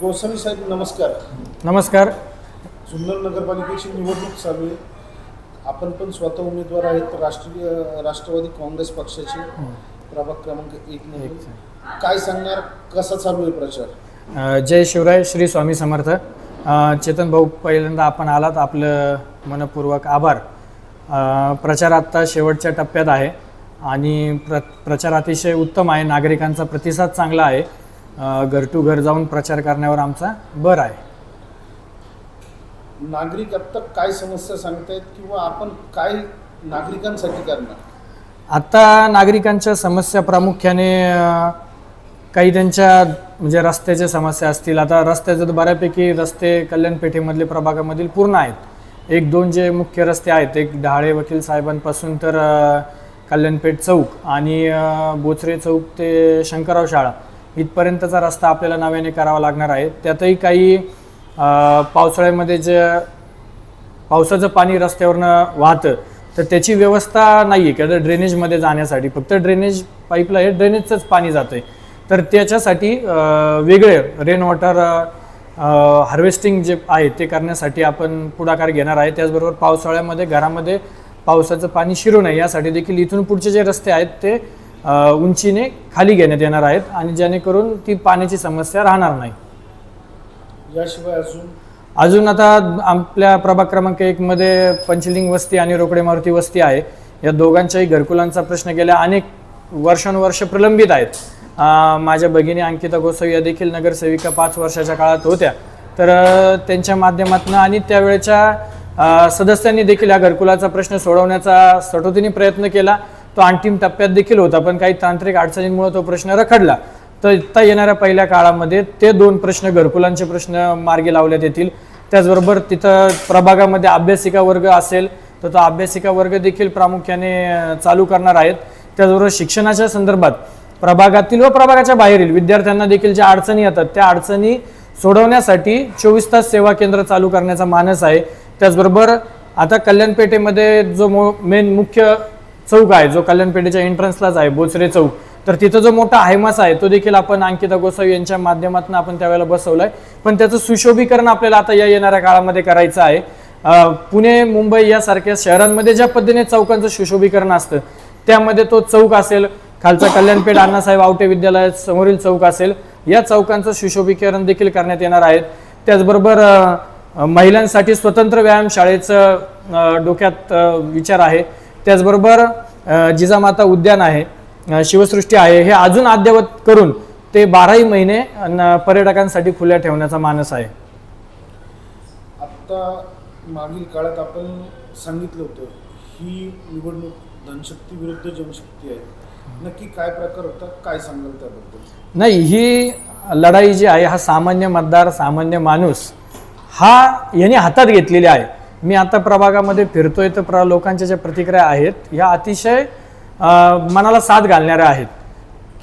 गोस्वामी साहेब नमस्कार. नमस्कार. जुन्नर नगरपालिकेची निवडणूक चालू आहे. आपण पण स्वतः उमेदवार आहेत. राष्ट्रीय राष्ट्रवादी काँग्रेस पक्षाचे प्रभाग क्रमांक एक मधून काय सांगणार? कसा चालू आहे प्रचार? जय शिवराय श्री स्वामी समर्थ. चेतन भाऊ पहिल्यांदा आपण आलात. आपलं मनपूर्वक आभार. प्रचार आत्ता शेवटच्या टप्प्यात आहे. आणि प्र प्रचार अतिशय उत्तम आहे. नागरिकांचा प्रतिसाद चांगला आहे. घर टू घर जाऊन प्रचार करण्यावर आमचा भर आहे. नागरिक आत्ता काय समस्या सांगतायत किंवा आपण काय नागरिकांसाठी करणार? आत्ता नागरिकांच्या समस्या प्रामुख्याने काही त्यांच्या म्हणजे रस्त्याच्या समस्या असतील. आता रस्त्याचं तर बऱ्यापैकी रस्ते कल्याणपेठेमधले प्रभागामधील पूर्ण आहेत. एक दोन जे मुख्य रस्ते आहेत एक डहाळे वकील साहेबांपासून तर कल्याणपेठ चौक आणि बोचरे चौक ते शंकरराव शाळा. इथपर्यंतचा रस्ता आपल्याला नव्याने करावा लागणार आहे. त्यातही काही पावसाळ्यामध्ये जे पावसाचं पाणी रस्त्यावरनं वाहतं तर त्याची व्यवस्था नाही आहे किंवा ड्रेनेजमध्ये जाण्यासाठी. फक्त ड्रेनेज पाईपला हे ड्रेनेजचंच पाणी जातं आहे तर त्याच्यासाठी वेगळे रेन वॉटर हार्वेस्टिंग जे आहे ते करण्यासाठी आपण पुढाकार घेणार आहे. त्याचबरोबर पावसाळ्यामध्ये घरामध्ये पावसाचं पाणी शिरू नये. यासाठी देखील इथून पुढचे जे रस्ते आहेत ते उंचीने खाली घेण्यात येणार आहेत आणि जेणेकरून ती पाण्याची समस्या राहणार नाही. याशिवाय अजून? अजून आता आपल्या प्रभाग क्रमांक एकमध्ये पंचलिंग वस्ती आणि रोकडे मारुती वस्ती आहे. या दोघांच्याही घरकुलांचा प्रश्न गेल्या अनेक वर्षानुवर्ष प्रलंबित आहेत. अं, माझ्या भगिनी अंकिता गोसावी या देखील नगरसेविका पाच वर्षाच्या काळात होत्या. तर त्यांच्या माध्यमातून आणि त्यावेळेच्या सदस्यांनी देखील या घरकुलाचा प्रश्न सोडवण्याचा सटोतीने प्रयत्न केला. तो अंतिम टप्प्यात देखील होता पण काही तांत्रिक अडचणींमुळे तो प्रश्न रखडला. तर इत्ता येणाऱ्या पहिल्या काळामध्ये ते दोन प्रश्न घरकुलांचे प्रश्न मार्गी लावण्यात येतील. त्याचबरोबर तिथं प्रभागामध्ये अभ्यासिका वर्ग असेल तर तो अभ्यासिका वर्ग देखील प्रामुख्याने चालू करणार आहेत. त्याचबरोबर शिक्षणाच्या संदर्भात प्रभागातील व प्रभागाच्या बाहेरील विद्यार्थ्यांना देखील ज्या अडचणी येतात त्या अडचणी सोडवण्यासाठी चोवीस तास सेवा केंद्र चालू करण्याचा मानस आहे. त्याचबरोबर आता कल्याणपेठेमध्ये जो मो मेन मुख्य चौक आहे जो कल्याणपेठेच्या एंट्रन्सलाच आहे बोचरे चौक. तर तिथं जो मोठा हायमास आहे तो देखील आपण अंकिता गोसावी यांच्या माध्यमातून आपण त्यावेळेला बसवलाय. पण त्याचं सुशोभीकरण आपल्याला आता या येणाऱ्या काळामध्ये करायचं आहे. पुणे मुंबई यासारख्या शहरांमध्ये ज्या पद्धतीने चौकांचं सुशोभीकरण असतं त्यामध्ये तो चौक असेल खालचा कल्याणपेठ अण्णासाहेब आवटे विद्यालयात समोरील चौक असेल या चौकांचं सुशोभीकरण देखील करण्यात येणार आहेत त्याचबरोबर महिलांसाठी स्वतंत्र व्यायाम शाळेचं डोक्यात विचार आहे. त्याचबरोबर जिजामाता उद्यान आहे शिवसृष्टी आहे हे अजून अद्ययावत करून ते बाराही महिने पर्यटकांसाठी खुल्या ठेवण्याचा मानस आहे. आत्ता मागील काळात आपण सांगितलं होतं ही निवडणूक धनशक्ती विरुद्ध जनशक्ती आहे. नक्की काय प्रकार होता काय सांगाल त्याबद्दल? नाही ही लढाई जी आहे हा सामान्य मतदार सामान्य माणूस हा याने हातात घेतलेली आहे. मी आता प्रभागामध्ये फिरतोय तर प्र लोकांच्या ज्या प्रतिक्रिया आहेत ह्या अतिशय मनाला साथ घालणाऱ्या आहेत.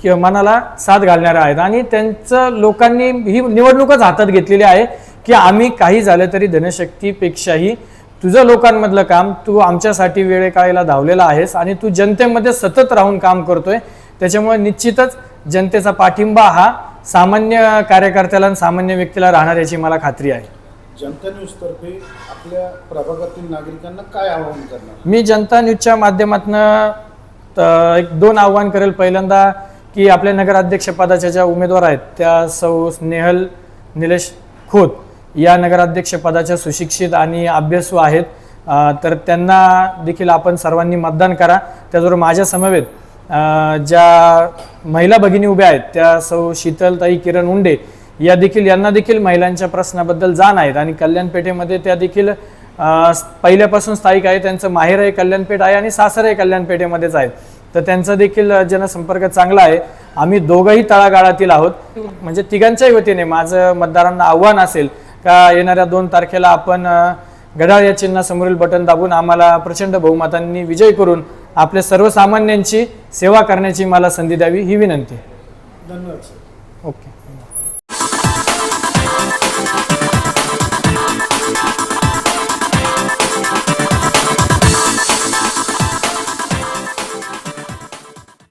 किंवा मनाला साथ घालणाऱ्या आहेत. आणि त्यांचं लोकांनी ही निवडणूकच हातात घेतलेली आहे की आम्ही काही झालं तरी धनशक्तीपेक्षाही तुझं लोकांमधलं काम तू आमच्यासाठी वेळेकाळेला धावलेला आहेस आणि तू जनतेमध्ये सतत राहून काम करतोय. त्याच्यामुळे निश्चितच जनतेचा पाठिंबा हा सामान्य कार्यकर्त्याला आणि सामान्य व्यक्तीला राहणार याची मला खात्री आहे. जनता न्यूज तर्फे आपल्या प्रभागातील नागरिकांना काय आवाहन करणार? मी जनता न्यूजच्या माध्यमातून एक दोन आव्हान करेल. पहिल्यांदा की आपल्या नगराध्यक्षपदाच्या ज्या उमेदवार आहेत त्या सौ स्नेहल निलेश खोत या नगराध्यक्षपदाच्या सुशिक्षित आणि अभ्यासू आहेत. तर त्यांना देखील आपण सर्वांनी मतदान करा. त्याचबरोबर माझ्या समवेत ज्या महिला भगिनी उभ्या आहेत त्या सौ शीतलताई किरण उंडे या देखील यांना देखील महिलांच्या प्रश्नाबद्दल जाण आहेत आणि कल्याणपेठेमध्ये त्या देखील पहिल्यापासून स्थायिक आहे. त्यांचं माहेर आहे कल्याणपेठ आहे आणि सासर आहे कल्याणपेठेमध्येच आहेत तर त्यांचा देखील जनसंपर्क चांगला आहे. आम्ही दोघंही तळागाळातील आहोत. म्हणजे तिघांच्याही वतीने माझं मतदारांना आव्हान असेल का येणाऱ्या दोन तारखेला आपण घड्याळ या चिन्हासमोरील बटन दाबून आम्हाला प्रचंड बहुमतांनी विजय करून आपल्या सर्वसामान्यांची सेवा करण्याची मला संधी द्यावी ही विनंती. धन्यवाद